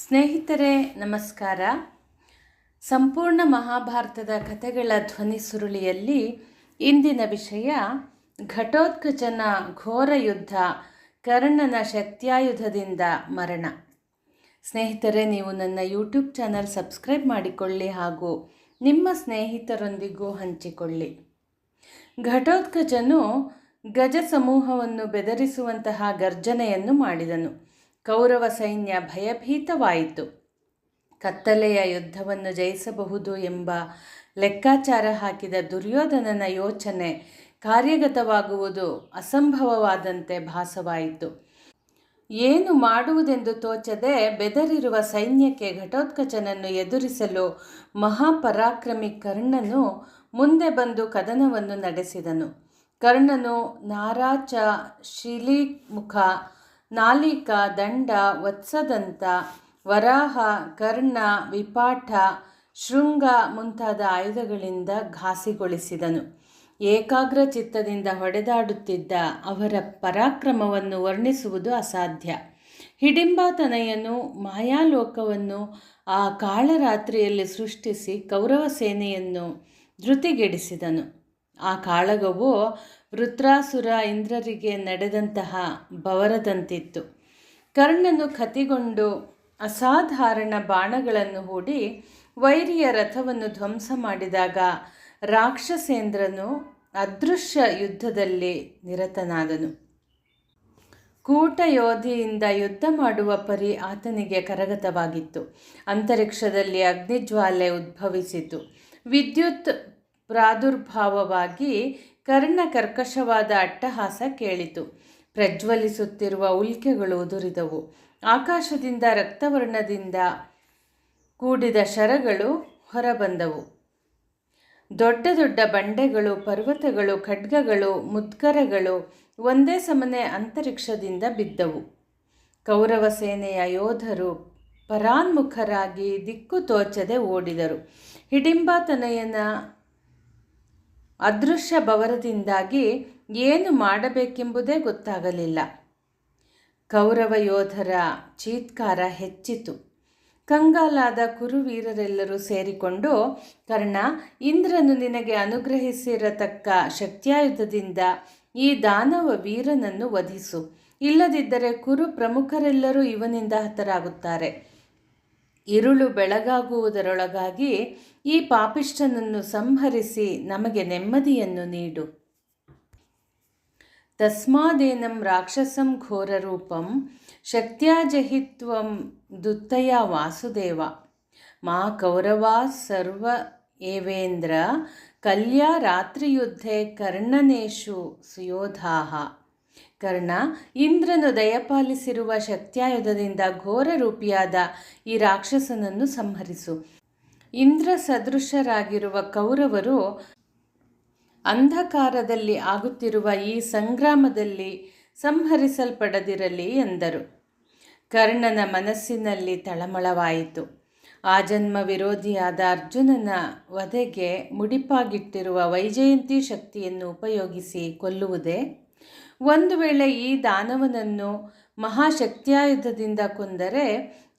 ಸ್ನೇಹಿತರೆ, ನಮಸ್ಕಾರ. ಸಂಪೂರ್ಣ ಮಹಾಭಾರತದ ಕಥೆಗಳ ಧ್ವನಿ ಸುರುಳಿಯಲ್ಲಿ ಇಂದಿನ ವಿಷಯ ಘಟೋತ್ಕಚನ ಘೋರ ಯುದ್ಧ, ಕರ್ಣನ ಶಕ್ತ್ಯಾಯುಧದಿಂದ ಮರಣ. ಸ್ನೇಹಿತರೆ, ನೀವು ನನ್ನ ಯೂಟ್ಯೂಬ್ ಚಾನಲ್ ಸಬ್ಸ್ಕ್ರೈಬ್ ಮಾಡಿಕೊಳ್ಳಿ ಹಾಗೂ ನಿಮ್ಮ ಸ್ನೇಹಿತರೊಂದಿಗೂ ಹಂಚಿಕೊಳ್ಳಿ. ಘಟೋತ್ಕಚನು ಗಜ ಸಮೂಹವನ್ನು ಬೆದರಿಸುವಂತಹ ಗರ್ಜನೆಯನ್ನು ಮಾಡಿದನು. ಕೌರವ ಸೈನ್ಯ ಭಯಭೀತವಾಯಿತು. ಕತ್ತಲೆಯ ಯುದ್ಧವನ್ನು ಜಯಿಸಬಹುದು ಎಂಬ ಲೆಕ್ಕಾಚಾರ ಹಾಕಿದ ದುರ್ಯೋಧನನ ಯೋಚನೆ ಕಾರ್ಯಗತವಾಗುವುದು ಅಸಂಭವವಾದಂತೆ ಭಾಸವಾಯಿತು. ಏನು ಮಾಡುವುದೆಂದು ತೋಚದೆ ಬೆದರಿರುವ ಸೈನ್ಯಕ್ಕೆ ಘಟೋತ್ಕಚನನ್ನು ಎದುರಿಸಲು ಮಹಾಪರಾಕ್ರಮಿ ಕರ್ಣನು ಮುಂದೆ ಬಂದು ಕದನವನ್ನು ನಡೆಸಿದನು. ಕರ್ಣನು ನಾರಾಚ ಶಿಲಿಮುಖ ನಾಲಿಕ, ದಂಡ, ವತ್ಸದಂತ, ವರಾಹ, ಕರ್ಣ, ವಿಪಾಠ, ಶೃಂಗ ಮುಂತಾದ ಆಯುಧಗಳಿಂದ ಘಾಸಿಗೊಳಿಸಿದನು. ಏಕಾಗ್ರ ಚಿತ್ತದಿಂದ ಹೊಡೆದಾಡುತ್ತಿದ್ದ ಅವರ ಪರಾಕ್ರಮವನ್ನು ವರ್ಣಿಸುವುದು ಅಸಾಧ್ಯ. ಹಿಡಿಂಬಾತನಯನು ಮಾಯಾಲೋಕವನ್ನು ಆ ಕಾಳರಾತ್ರಿಯಲ್ಲಿ ಸೃಷ್ಟಿಸಿ ಕೌರವ ಸೇನೆಯನ್ನು ಧೃತಿಗೆಡಿಸಿದನು. ಆ ಕಾಳಗವು ವೃತ್ರಾಸುರ ಇಂದ್ರರಿಗೆ ನಡೆದಂತಹ ಬವರದಂತಿತ್ತು ಕರ್ಣನು ಕತಿಗೊಂಡು ಅಸಾಧಾರಣ ಬಾಣಗಳನ್ನು ಹೂಡಿ ವೈರಿಯ ರಥವನ್ನು ಧ್ವಂಸ ಮಾಡಿದಾಗ ರಾಕ್ಷಸೇಂದ್ರನು ಅದೃಶ್ಯ ಯುದ್ಧದಲ್ಲಿ ನಿರತನಾದನು. ಕೂಟಯೋಧಿಯಿಂದ ಯುದ್ಧ ಮಾಡುವ ಪರಿ ಆತನಿಗೆ ಕರಗತವಾಗಿತ್ತು. ಅಂತರಿಕ್ಷದಲ್ಲಿ ಅಗ್ನಿಜ್ವಾಲೆ ಉದ್ಭವಿಸಿತು. ವಿದ್ಯುತ್ ಪ್ರಾದುರ್ಭಾವವಾಗಿ ಕರ್ಣ ಕರ್ಕಶವಾದ ಅಟ್ಟಹಾಸ ಕೇಳಿತು. ಪ್ರಜ್ವಲಿಸುತ್ತಿರುವ ಉಲ್ಕೆಗಳು ಉದುರಿದವು. ಆಕಾಶದಿಂದ ರಕ್ತವರ್ಣದಿಂದ ಕೂಡಿದ ಶರಗಳು ಹೊರಬಂದವು. ದೊಡ್ಡ ದೊಡ್ಡ ಬಂಡೆಗಳು, ಪರ್ವತಗಳು, ಖಡ್ಗಗಳು ಮುದ್ಗರಗಳು ಒಂದೇ ಸಮನೆ ಅಂತರಿಕ್ಷದಿಂದ ಬಿದ್ದವು. ಕೌರವ ಸೇನೆಯ ಯೋಧರು ಪರಾನ್ಮುಖರಾಗಿ ದಿಕ್ಕು ತೋಚದೆ ಓಡಿದರು. ಹಿಡಿಂಬಾತನಯನ ಅದೃಶ್ಯ ಭವರದಿಂದಾಗಿ ಏನು ಮಾಡಬೇಕೆಂಬುದೇ ಗೊತ್ತಾಗಲಿಲ್ಲ. ಕೌರವ ಯೋಧರ ಚೀತ್ಕಾರ ಹೆಚ್ಚಿತು. ಕಂಗಾಲಾದ ಕುರುವೀರರೆಲ್ಲರೂ ಸೇರಿಕೊಂಡು, ಕರ್ಣ, ಇಂದ್ರನು ನಿನಗೆ ಅನುಗ್ರಹಿಸಿರತಕ್ಕ ಶಕ್ತ್ಯಾಯುಧದಿಂದ ಈ ದಾನವ ವೀರನನ್ನು ವಧಿಸು. ಇಲ್ಲದಿದ್ದರೆ ಕುರು ಪ್ರಮುಖರೆಲ್ಲರೂ ಇವನಿಂದ ಹತರಾಗುತ್ತಾರೆ. ഇരുಳು ಬೆಳಗಾಗುವುದರೊಳಗಾಗಿ ಈ ಪಾಪಿಷ್ಠನನ್ನು ಸಂಹರಿಸಿ ನಮಗೆ ನೆಮ್ಮದಿಯನ್ನು ನೀಡು. ತಸ್ಮಾದೇನಂ ರಾಕ್ಷಸಂ ಘೋರರೂಪಂ ಶಕ್ತ್ಯಾಜಹಿತ್ವಂ ದುತ್ತಯ ವಾಸುದೇವ. ಮಾ ಕೌರವಾ ಸರ್ವ ಏವೇಂದ್ರ ಕಲ್ಯಾ ರಾತ್ರಿಯುದ್ಧೆ ಕರ್ಣನೇಶು ಸುಯೋಧಾಹ. ಕರ್ಣ ಇಂದ್ರನು ದಯಪಾಲಿಸಿರುವ ಘೋರ ರೂಪಿಯಾದ ಈ ರಾಕ್ಷಸನನ್ನು ಸಂಹರಿಸು. ಇಂದ್ರ ಸದೃಶರಾಗಿರುವ ಕೌರವರು ಅಂಧಕಾರದಲ್ಲಿ ಆಗುತ್ತಿರುವ ಈ ಸಂಗ್ರಾಮದಲ್ಲಿ ಸಂಹರಿಸಲ್ಪಡದಿರಲಿ ಎಂದರು. ಕರ್ಣನ ಮನಸ್ಸಿನಲ್ಲಿ ತಳಮಳವಾಯಿತು. ಆ ಜನ್ಮ ವಿರೋಧಿಯಾದ ಅರ್ಜುನನ ವಧೆಗೆ ಮುಡಿಪಾಗಿಟ್ಟಿರುವ ವೈಜಯಂತಿ ಶಕ್ತಿಯನ್ನು ಉಪಯೋಗಿಸಿ ಕೊಲ್ಲುವುದೇ ಒಂದು ವೇಳೆ ಈ ದಾನವನನ್ನು ಮಹಾಶಕ್ತಿಯಾಯುಧದಿಂದ ಕೊಂದರೆ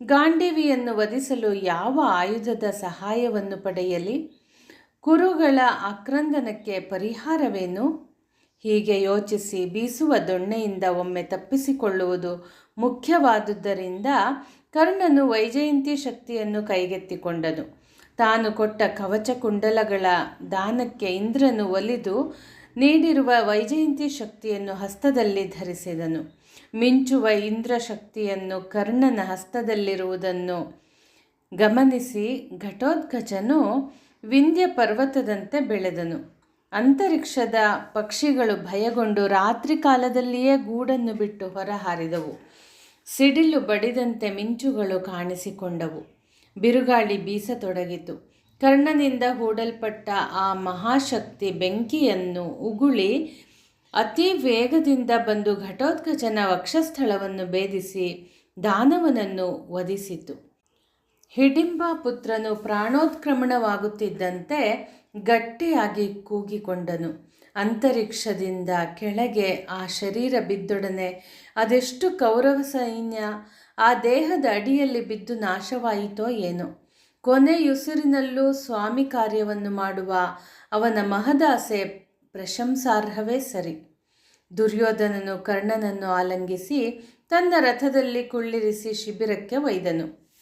ಗಾಂಡೀವಿಯನ್ನು ವಧಿಸಲು ಯಾವ ಆಯುಧದ ಸಹಾಯವನ್ನು ಪಡೆಯಲಿ? ಕುರುಗಳ ಆಕ್ರಂದನಕ್ಕೆ ಪರಿಹಾರವೇನು? ಹೀಗೆ ಯೋಚಿಸಿ ಬೀಸುವ ದೊಣ್ಣೆಯಿಂದ ಒಮ್ಮೆ ತಪ್ಪಿಸಿಕೊಳ್ಳುವುದು ಮುಖ್ಯವಾದುದರಿಂದ ಕರ್ಣನು ವೈಜಯಂತಿ ಶಕ್ತಿಯನ್ನು ಕೈಗೆತ್ತಿಕೊಂಡನು. ತಾನು ಕೊಟ್ಟ ಕವಚ ಕುಂಡಲಗಳ ದಾನಕ್ಕೆ ಇಂದ್ರನು ಒಲಿದು ನೀಡಿರುವ ವೈಜಯಂತಿ ಶಕ್ತಿಯನ್ನು ಹಸ್ತದಲ್ಲಿ ಧರಿಸಿದನು. ಮಿಂಚುವ ಇಂದ್ರ ಶಕ್ತಿಯನ್ನು ಕರ್ಣನ ಹಸ್ತದಲ್ಲಿರುವುದನ್ನು ಗಮನಿಸಿ ಘಟೋದ್ಗಜನು ವಿಂಧ್ಯ ಪರ್ವತದಂತೆ ಬೆಳೆದನು. ಅಂತರಿಕ್ಷದ ಪಕ್ಷಿಗಳು ಭಯಗೊಂಡು ರಾತ್ರಿ ಕಾಲದಲ್ಲಿಯೇ ಗೂಡನ್ನು ಬಿಟ್ಟು ಹೊರಹಾರಿದವು. ಸಿಡಿಲು ಬಡಿದಂತೆ ಮಿಂಚುಗಳು ಕಾಣಿಸಿಕೊಂಡವು. ಬಿರುಗಾಳಿ ಬೀಸತೊಡಗಿತು. ಕರ್ಣನಿಂದ ಹೂಡಲ್ಪಟ್ಟ ಆ ಮಹಾಶಕ್ತಿ ಬೆಂಕಿಯನ್ನು ಉಗುಳಿ ಅತಿ ವೇಗದಿಂದ ಬಂದು ಘಟೋತ್ಕಚನ ವಕ್ಷಸ್ಥಳವನ್ನು ಭೇದಿಸಿ ದಾನವನನ್ನು ವಧಿಸಿತು. ಹಿಡಿಂಬ ಪುತ್ರನು ಪ್ರಾಣೋತ್ಕ್ರಮಣವಾಗುತ್ತಿದ್ದಂತೆ ಗಟ್ಟಿಯಾಗಿ ಕೂಗಿಕೊಂಡನು. ಅಂತರಿಕ್ಷದಿಂದ ಕೆಳಗೆ ಆ ಶರೀರ ಬಿದ್ದೊಡನೆ ಅದೆಷ್ಟು ಕೌರವ ಸೈನ್ಯ, ಆ ದೇಹದ ಅಡಿಯಲ್ಲಿ ಬಿದ್ದು ನಾಶವಾಯಿತೋ ಏನೋ. ಕೊನೆಯುಸಿರಿನಲ್ಲೂ ಸ್ವಾಮಿ ಕಾರ್ಯವನ್ನು ಮಾಡುವ ಅವನ ಮಹದಾಸೆ ಪ್ರಶಂಸಾರ್ಹವೇ ಸರಿ. ದುರ್ಯೋಧನನು ಕರ್ಣನನ್ನು ಆಲಂಗಿಸಿ ತನ್ನ ರಥದಲ್ಲಿ ಕುಳ್ಳಿರಿಸಿ ಶಿಬಿರಕ್ಕೆ ಒಯ್ದನು.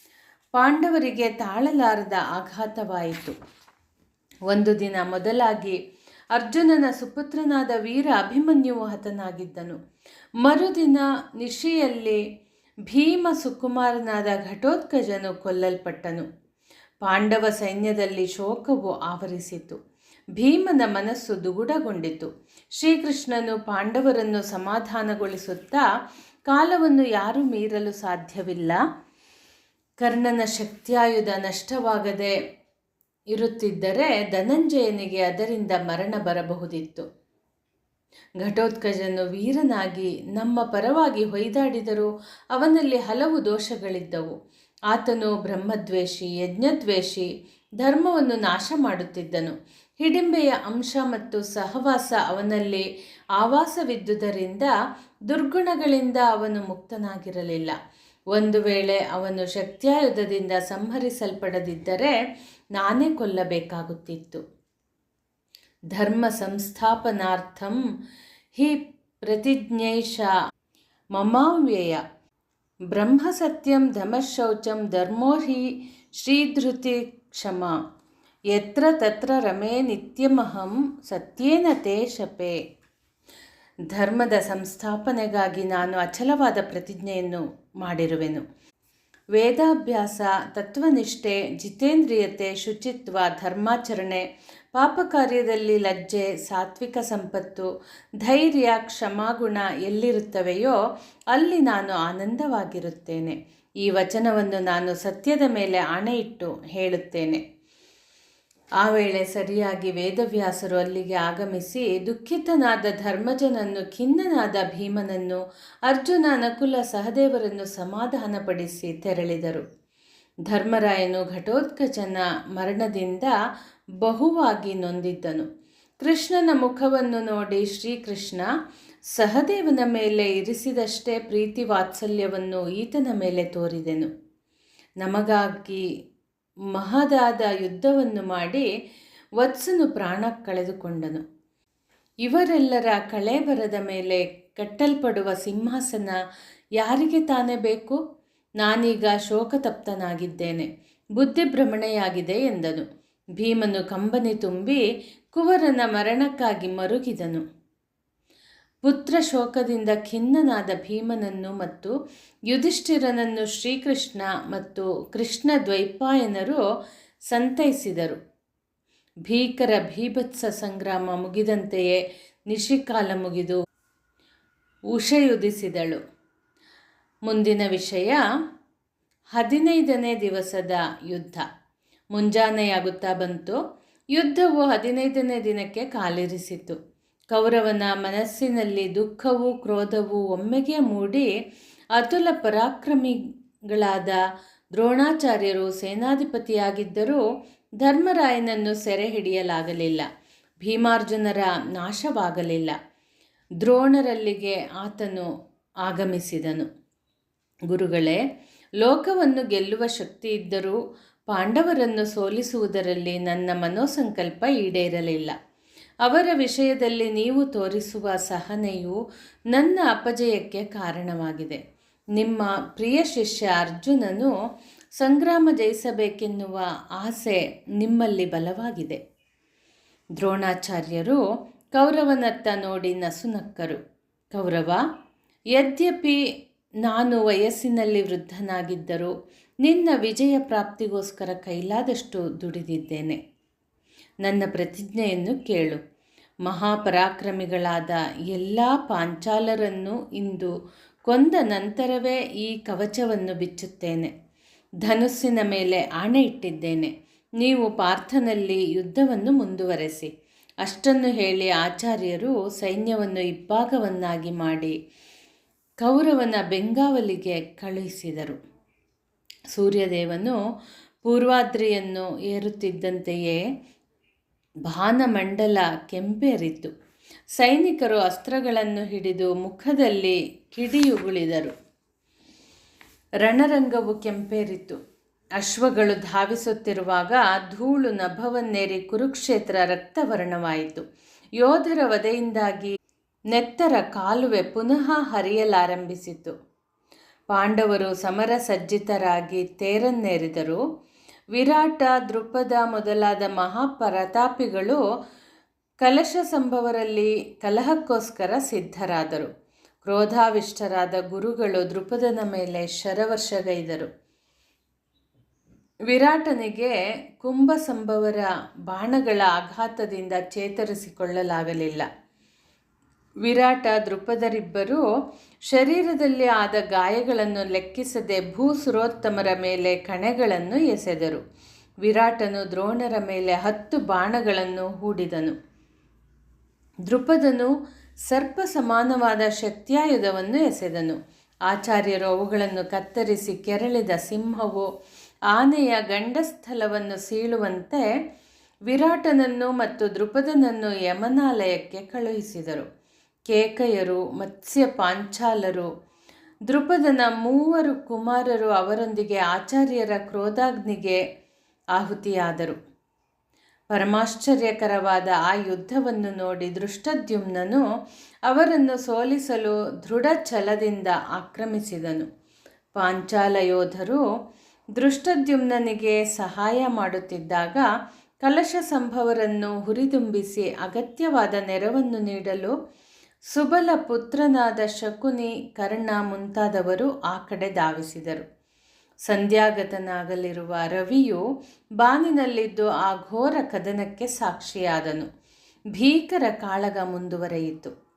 ಪಾಂಡವರಿಗೆ ತಾಳಲಾರದ ಆಘಾತವಾಯಿತು. ಒಂದು ದಿನ ಮೊದಲಾಗಿ ಅರ್ಜುನನ ಸುಪುತ್ರನಾದ ವೀರ ಅಭಿಮನ್ಯುವು ಹತನಾಗಿದ್ದನು. ಮರುದಿನ ನಿಶಿಯಲ್ಲಿ ಭೀಮ ಸುಕುಮಾರನಾದ ಘಟೋತ್ಕಜನು ಕೊಲ್ಲಲ್ಪಟ್ಟನು. ಪಾಂಡವ ಸೈನ್ಯದಲ್ಲಿ ಶೋಕವು ಆವರಿಸಿತು. ಭೀಮನ ಮನಸ್ಸು ದುಗುಡಗೊಂಡಿತು. ಶ್ರೀಕೃಷ್ಣನು ಪಾಂಡವರನ್ನು ಸಮಾಧಾನಗೊಳಿಸುತ್ತಾ, ಕಾಲವನ್ನು ಯಾರೂ ಮೀರಲು ಸಾಧ್ಯವಿಲ್ಲ. ಕರ್ಣನ ಶಕ್ತಿಯಾಯುಧ ನಷ್ಟವಾಗದೆ ಇರುತ್ತಿದ್ದರೆ ಧನಂಜಯನಿಗೆ ಅದರಿಂದ ಮರಣ ಬರಬಹುದಿತ್ತು. ಘಟೋತ್ಕಜನು ವೀರನಾಗಿ ನಮ್ಮ ಪರವಾಗಿ ಹೊಯ್ದಾಡಿದರೂ ಅವನಲ್ಲಿ ಹಲವು ದೋಷಗಳಿದ್ದವು. ಆತನು ಬ್ರಹ್ಮದ್ವೇಷಿ, ಯಜ್ಞದ್ವೇಷಿ, ಧರ್ಮವನ್ನು ನಾಶ ಮಾಡುತ್ತಿದ್ದನು. ಹಿಡಿಂಬೆಯ ಅಂಶ ಮತ್ತು ಸಹವಾಸ ಅವನಲ್ಲಿ ಆವಾಸವಿದ್ದುದರಿಂದ ದುರ್ಗುಣಗಳಿಂದ ಅವನು ಮುಕ್ತನಾಗಿರಲಿಲ್ಲ. ಒಂದು ವೇಳೆ ಅವನು ಶಕ್ತಿಯುಧದಿಂದ ಸಂಹರಿಸಲ್ಪಡದಿದ್ದರೆ ನಾನೇ ಕೊಲ್ಲಬೇಕಾಗುತ್ತಿತ್ತು. ಧರ್ಮ ಸಂಸ್ಥಾಪನಾರ್ಥಂ ಹಿ ಪ್ರತಿಜ್ಞೈಷ ಮಮಾವ್ಯಯ. ಬ್ರಹ್ಮಸತ್ಯಂ ಧಮಶೌಚಂ ಧರ್ಮೋ ಹಿ ಶ್ರೀಧೃತಿ ಕ್ಷಮ. ಯತ್ರ ತತ್ರ ರಮೇ ನಿತ್ಯಮಹಂ ಸತ್ಯೇನ ತೇ ಶಪೆ. ಧರ್ಮದ ಸಂಸ್ಥಾಪನೆಗಾಗಿ ನಾನು ಅಚಲವಾದ ಪ್ರತಿಜ್ಞೆಯನ್ನು ಮಾಡಿರುವೆನು. ವೇದಾಭ್ಯಾಸ, ತತ್ವನಿಷ್ಠೆ, ಜಿತೇಂದ್ರಿಯತೆ, ಶುಚಿತ್ವ, ಧರ್ಮಾಚರಣೆ ಪಾಪ ಕಾರ್ಯದಲ್ಲಿ ಲಜ್ಜೆ, ಸಾತ್ವಿಕ ಸಂಪತ್ತು, ಧೈರ್ಯ, ಕ್ಷಮಾಗುಣ ಎಲ್ಲಿರುತ್ತವೆಯೋ ಅಲ್ಲಿ ನಾನು ಆನಂದವಾಗಿರುತ್ತೇನೆ. ಈ ವಚನವನ್ನು ನಾನು ಸತ್ಯದ ಮೇಲೆ ಆಣೆಯಿಟ್ಟು ಹೇಳುತ್ತೇನೆ. ಆ ವೇಳೆ ಸರಿಯಾಗಿ ವೇದವ್ಯಾಸರು ಅಲ್ಲಿಗೆ ಆಗಮಿಸಿ ದುಃಖಿತನಾದ ಧರ್ಮಜನನ್ನು, ಖಿನ್ನನಾದ ಭೀಮನನ್ನು ಅರ್ಜುನ ನಕುಲ ಸಹದೇವರನ್ನು ಸಮಾಧಾನಪಡಿಸಿ ತೆರಳಿದರು. ಧರ್ಮರಾಯನು ಘಟೋತ್ಕಚನ ಮರಣದಿಂದ ಬಹುವಾಗಿ ನೊಂದಿದ್ದನು. ಕೃಷ್ಣನ ಮುಖವನ್ನು ನೋಡಿ ಶ್ರೀಕೃಷ್ಣ ಸಹದೇವನ ಮೇಲೆ ಇರಿಸಿದಷ್ಟೇ ಪ್ರೀತಿ ವಾತ್ಸಲ್ಯವನ್ನು ಈತನ ಮೇಲೆ ತೋರಿದೆನು. ನಮಗಾಗಿ ಮಹದಾದ ಯುದ್ಧವನ್ನು ಮಾಡಿ ವತ್ಸನು ಪ್ರಾಣ ಕಳೆದುಕೊಂಡನು. ಇವರೆಲ್ಲರ ಕಳೇಬರದ ಮೇಲೆ ಕಟ್ಟಲ್ಪಡುವ ಸಿಂಹಾಸನ ಯಾರಿಗೆ ತಾನೇ ಬೇಕು? ನಾನೀಗ ಶೋಕತಪ್ತನಾಗಿದ್ದೇನೆ ಬುದ್ಧಿಭ್ರಮಣೆಯಾಗಿದೆ ಎಂದನು. ಭೀಮನು ಕಂಬನಿ ತುಂಬಿ ಕುವರನ ಮರಣಕ್ಕಾಗಿ ಮರುಗಿದನು. ಪುತ್ರ ಶೋಕದಿಂದ ಖಿನ್ನನಾದ ಭೀಮನನ್ನು ಮತ್ತು ಯುಧಿಷ್ಠಿರನನ್ನು ಶ್ರೀಕೃಷ್ಣ ಮತ್ತು ಕೃಷ್ಣ ದ್ವೈಪಾಯನರು ಸಂತೈಸಿದರು. ಭೀಕರ ಭೀಭತ್ಸ ಸಂಗ್ರಾಮ ಮುಗಿದಂತೆಯೇ ನಿಶಿಕಾಲ ಮುಗಿದು ಉಷಯುದಿಸಿದಳು ಮುಂದಿನ ವಿಷಯ ಹದಿನೈದನೇ ದಿವಸದ ಯುದ್ಧ. ಮುಂಜಾನೆಯಾಗುತ್ತಾ ಬಂತು. ಯುದ್ಧವು ಹದಿನೈದನೇ ದಿನಕ್ಕೆ ಕಾಲಿರಿಸಿತು. ಕೌರವನ ಮನಸ್ಸಿನಲ್ಲಿ ದುಃಖವೂ ಕ್ರೋಧವು ಒಮ್ಮೆಗೆ ಮೂಡಿ ಅತುಲ ಪರಾಕ್ರಮಿಗಳಾದ ದ್ರೋಣಾಚಾರ್ಯರು ಸೇನಾಧಿಪತಿಯಾಗಿದ್ದರೂ ಧರ್ಮರಾಯನನ್ನು ಸೆರೆ ಹಿಡಿಯಲಾಗಲಿಲ್ಲ. ಭೀಮಾರ್ಜುನರ ನಾಶವಾಗಲಿಲ್ಲ. ದ್ರೋಣರಲ್ಲಿಗೆ ಆತನು ಆಗಮಿಸಿದನು. ಗುರುಗಳೇ, ಲೋಕವನ್ನು ಗೆಲ್ಲುವ ಶಕ್ತಿ ಇದ್ದರೂ ಪಾಂಡವರನ್ನು ಸೋಲಿಸುವುದರಲ್ಲಿ ನನ್ನ ಮನೋಸಂಕಲ್ಪ ಈಡೇರಲಿಲ್ಲ. ಅವರ ವಿಷಯದಲ್ಲಿ ನೀವು ತೋರಿಸುವ ಸಹನೆಯು ನನ್ನ ಅಪಜಯಕ್ಕೆ ಕಾರಣವಾಗಿದೆ. ನಿಮ್ಮ ಪ್ರಿಯ ಶಿಷ್ಯ ಅರ್ಜುನನು ಸಂಗ್ರಾಮ ಜಯಿಸಬೇಕೆನ್ನುವ ಆಸೆ ನಿಮ್ಮಲ್ಲಿ ಬಲವಾಗಿದೆ. ದ್ರೋಣಾಚಾರ್ಯರು ಕೌರವನತ್ತ ನೋಡಿ ನಸುನಕ್ಕರು. ಕೌರವ, ಯದ್ಯಪಿ ನಾನು ವಯಸ್ಸಿನಲ್ಲಿ ವೃದ್ಧನಾಗಿದ್ದರೂ ನಿನ್ನ ವಿಜಯ ಪ್ರಾಪ್ತಿಗೋಸ್ಕರ ಕೈಲಾದಷ್ಟು ದುಡಿದಿದ್ದೇನೆ. ನನ್ನ ಪ್ರತಿಜ್ಞೆಯನ್ನು ಕೇಳು. ಮಹಾಪರಾಕ್ರಮಿಗಳಾದ ಎಲ್ಲ ಪಾಂಚಾಲರನ್ನು ಇಂದು ಕೊಂದ ನಂತರವೇ ಈ ಕವಚವನ್ನು ಬಿಚ್ಚುತ್ತೇನೆ. ಧನುಸ್ಸಿನ ಮೇಲೆ ಆಣೆ ಇಟ್ಟಿದ್ದೇನೆ. ನೀವು ಪಾರ್ಥನಲ್ಲಿ ಯುದ್ಧವನ್ನು ಮುಂದುವರೆಸಿ. ಅಷ್ಟನ್ನು ಹೇಳಿ ಆಚಾರ್ಯರು ಸೈನ್ಯವನ್ನು ಇಬ್ಬಾಗವನ್ನಾಗಿ ಮಾಡಿ ಕೌರವನ ಬೆಂಗಾವಲಿಗೆ ಕಳುಹಿಸಿದರು. ಸೂರ್ಯದೇವನು ಪೂರ್ವಾದ್ರಿಯನ್ನು ಏರುತ್ತಿದ್ದಂತೆಯೇ ಭಾನಮಂಡಲ ಕೆಂಪೇರಿತು ಸೈನಿಕರು ಅಸ್ತ್ರಗಳನ್ನು ಹಿಡಿದು ಮುಖದಲ್ಲಿ ಕಿಡಿಯುಗುಳಿದರು ರಣರಂಗವು ಕೆಂಪೇರಿತು ಅಶ್ವಗಳು ಧಾವಿಸುತ್ತಿರುವಾಗ ಧೂಳು ನಭವನ್ನೇರಿ ಕುರುಕ್ಷೇತ್ರ ರಕ್ತವರ್ಣವಾಯಿತು. ಯೋಧರ ವಧೆಯಿಂದಾಗಿ ನೆತ್ತರ ಕಾಲುವೆ ಪುನಃ ಹರಿಯಲಾರಂಭಿಸಿತು. ಪಾಂಡವರು ಸಮರ ಸಜ್ಜಿತರಾಗಿ ತೇರನ್ನೇರಿದರು. ವಿರಾಟ ದೃಪದ ಮೊದಲಾದ ಮಹಾಪ್ರತಾಪಿಗಳು ಕಲಶ ಸಂಭವರಲ್ಲಿ ಕಲಹಕ್ಕೋಸ್ಕರ ಸಿದ್ಧರಾದರು. ಕ್ರೋಧಾವಿಷ್ಟರಾದ ಗುರುಗಳು ದೃಪದನ ಮೇಲೆ ಶರವರ್ಷಗೈದರು. ವಿರಾಟನಿಗೆ ಕುಂಭ ಸಂಭವರ ಬಾಣಗಳ ಆಘಾತದಿಂದ ಚೇತರಿಸಿಕೊಳ್ಳಲಾಗಲಿಲ್ಲ. ವಿರಾಟ ದೃಪದರಿಬ್ಬರೂ ಶರೀರದಲ್ಲಿ ಆದ ಗಾಯಗಳನ್ನು ಲೆಕ್ಕಿಸದೆ ಭೂಸುರೋತ್ತಮರ ಮೇಲೆ ಕಣೆಗಳನ್ನು ಎಸೆದರು. ವಿರಾಟನು ದ್ರೋಣರ ಮೇಲೆ ಹತ್ತು ಬಾಣಗಳನ್ನು ಹೂಡಿದನು. ದೃಪದನು ಸರ್ಪ ಸಮಾನವಾದ ಶಕ್ತ್ಯಾಯುಧವನ್ನು ಎಸೆದನು. ಆಚಾರ್ಯರು ಅವುಗಳನ್ನು ಕತ್ತರಿಸಿ ಕೆರಳಿದ ಸಿಂಹವು ಆನೆಯ ಗಂಡಸ್ಥಲವನ್ನು ಸೀಳುವಂತೆ ವಿರಾಟನನ್ನು ಮತ್ತು ದೃಪದನನ್ನು ಯಮನಾಲಯಕ್ಕೆ ಕಳುಹಿಸಿದರು. ಕೇಕಯರು, ಮತ್ಸ್ಯ ಪಾಂಚಾಲರು ದೃಪದನ ಮೂವರು ಕುಮಾರರು ಅವರೊಂದಿಗೆ ಆಚಾರ್ಯರ ಕ್ರೋಧಾಗ್ನಿಗೆ ಆಹುತಿಯಾದರು. ಪರಮಾಶ್ಚರ್ಯಕರವಾದ ಆ ಯುದ್ಧವನ್ನು ನೋಡಿ ದೃಷ್ಟದ್ಯುಮ್ನನು ಅವರನ್ನು ಸೋಲಿಸಲು ದೃಢ ಛಲದಿಂದ ಆಕ್ರಮಿಸಿದನು. ಪಾಂಚಾಲ ಯೋಧರು ದೃಷ್ಟದ್ಯುಮ್ನನಿಗೆ ಸಹಾಯ ಮಾಡುತ್ತಿದ್ದಾಗ ಕಲಶ ಸಂಭವರನ್ನು ಹುರಿದುಂಬಿಸಿ ಅಗತ್ಯವಾದ ನೆರವನ್ನು ನೀಡಲು ಸುಬಲ ಪುತ್ರನಾದ ಶಕುನಿ ಕರ್ಣ ಮುಂತಾದವರು ಆ ಕಡೆ ಧಾವಿಸಿದರು. ಸಂಧ್ಯಾಗತನಾಗಲಿರುವ ರವಿಯು ಬಾನಿನಲ್ಲಿದ್ದು ಆ ಘೋರ ಕದನಕ್ಕೆ ಸಾಕ್ಷಿಯಾದನು. ಭೀಕರ ಕಾಳಗ ಮುಂದುವರೆಯಿತು.